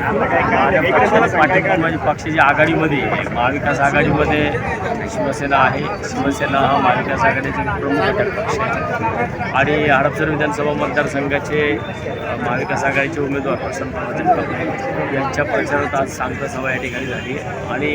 माझी म्हणजे पक्षाची आघाडीमध्ये महाविकास आघाडीमध्ये शिवसेना आहे. शिवसेना हा महाविकास आघाडीचा प्रमुख घटक पक्ष आहे. आणि हडपसर विधानसभा मतदारसंघाचे महाविकास आघाडीचे उमेदवार प्रसन्न जगताप यांच्या प्रचारात आज सांगता सभा या ठिकाणी झाली आणि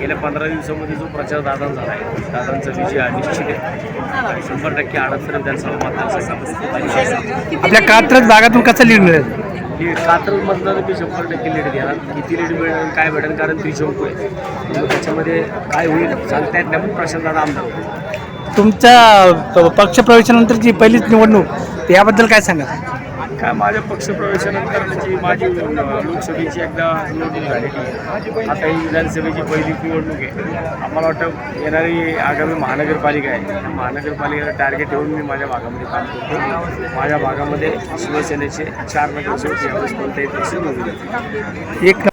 गेल्या पंधरा दिवसामध्ये जो प्रचार दादांचा झाला आहे दादांचा विजय निश्चित आहे. शंभर टक्के हडपसर विधानसभा मतदारसंघामध्ये. आपल्या कात्रज भागातून कसं लीड मिळेल? लीड कात्रजमधनं मी शंभर टक्के लीड देणार किती लीड मिळेल काय भेटेल कारण त्रिशंकू आहे त्याच्यामध्ये काय होईल सांगता येत नाही प्रशांत दादा आमदार. होतील. तुमच्या पक्षप्रवेशानंतरची पहिलीच निवडणूक याबद्दल काय सांगा काय माझ्या पक्षप्रवेशानंतर माझी लोकसभेची एकदा निवडणूक झालेली आता ही विधानसभेची पहिली निवडणूक आहे. आम्हाला वाटतं येणारी आगामी महानगरपालिका आहे. महानगरपालिकेला टार्गेट ठेवून मी माझ्या भागामध्ये काम करतो. माझ्या भागामध्ये शिवसेनेचे चार नगरसेवक यावेळेस कोणत्याही पक्ष निवडून एक